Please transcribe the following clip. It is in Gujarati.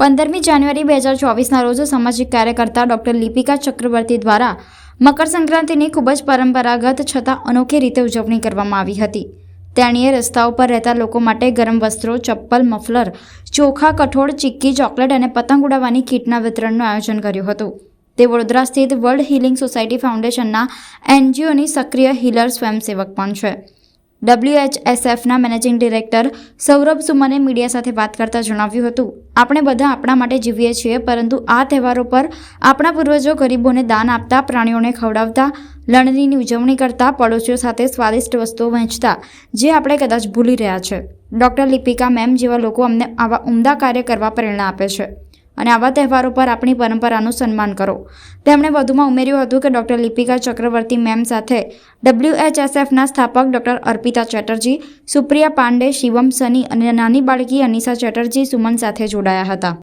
પંદરમી જાન્યુઆરી બે હજાર ચોવીસના રોજ સામાજિક કાર્યકર્તા ડોક્ટર લિપિકા ચક્રવર્તી દ્વારા મકર સંક્રાંતિની ખૂબ જ પરંપરાગત છતાં અનોખી રીતે ઉજવણી કરવામાં આવી હતી. તેણીએ રસ્તાઓ પર રહેતા લોકો માટે ગરમ વસ્ત્રો, ચપ્પલ, મફલર, ચોખા, કઠોળ, ચીક્કી, ચોકલેટ અને પતંગ ઉડાવવાની કીટના વિતરણનું આયોજન કર્યું હતું. તે વડોદરા સ્થિત વર્લ્ડ હિલિંગ સોસાયટી ફાઉન્ડેશનના એનજીઓની સક્રિય હિલર સ્વયંસેવક પણ છે. ડબ્લ્યુએચએસએફના મેનેજિંગ ડિરેક્ટર સૌરભ સુમને મીડિયા સાથે વાત કરતા જણાવ્યું હતું, આપણે બધા આપણા માટે જીવીએ છીએ, પરંતુ આ તહેવારો પર આપણા પૂર્વજો ગરીબોને દાન આપતા, પ્રાણીઓને ખવડાવતા, લણણીની ઉજવણી કરતા, પડોશીઓ સાથે સ્વાદિષ્ટ વસ્તુઓ વહેંચતા, જે આપણે કદાચ ભૂલી રહ્યા છે. ડૉક્ટર લિપિકા મેમ જેવા લોકો અમને આવા ઉમદા કાર્ય કરવા પ્રેરણા આપે છે. અને આવા તહેવારો પર આપણી પરંપરાનું સન્માન કરો. તેમણે વધુમાં ઉમેર્યું હતું કે ડૉક્ટર લિપિકા ચક્રવર્તી મેમ સાથે ડબલ્યુએચએસએફના સ્થાપક ડૉક્ટર અર્પિતા ચેટર્જી, સુપ્રિયા પાંડે, શિવમ સની અને નાની બાળકી અનિસા ચેટર્જી, સુમન સાથે જોડાયા હતા.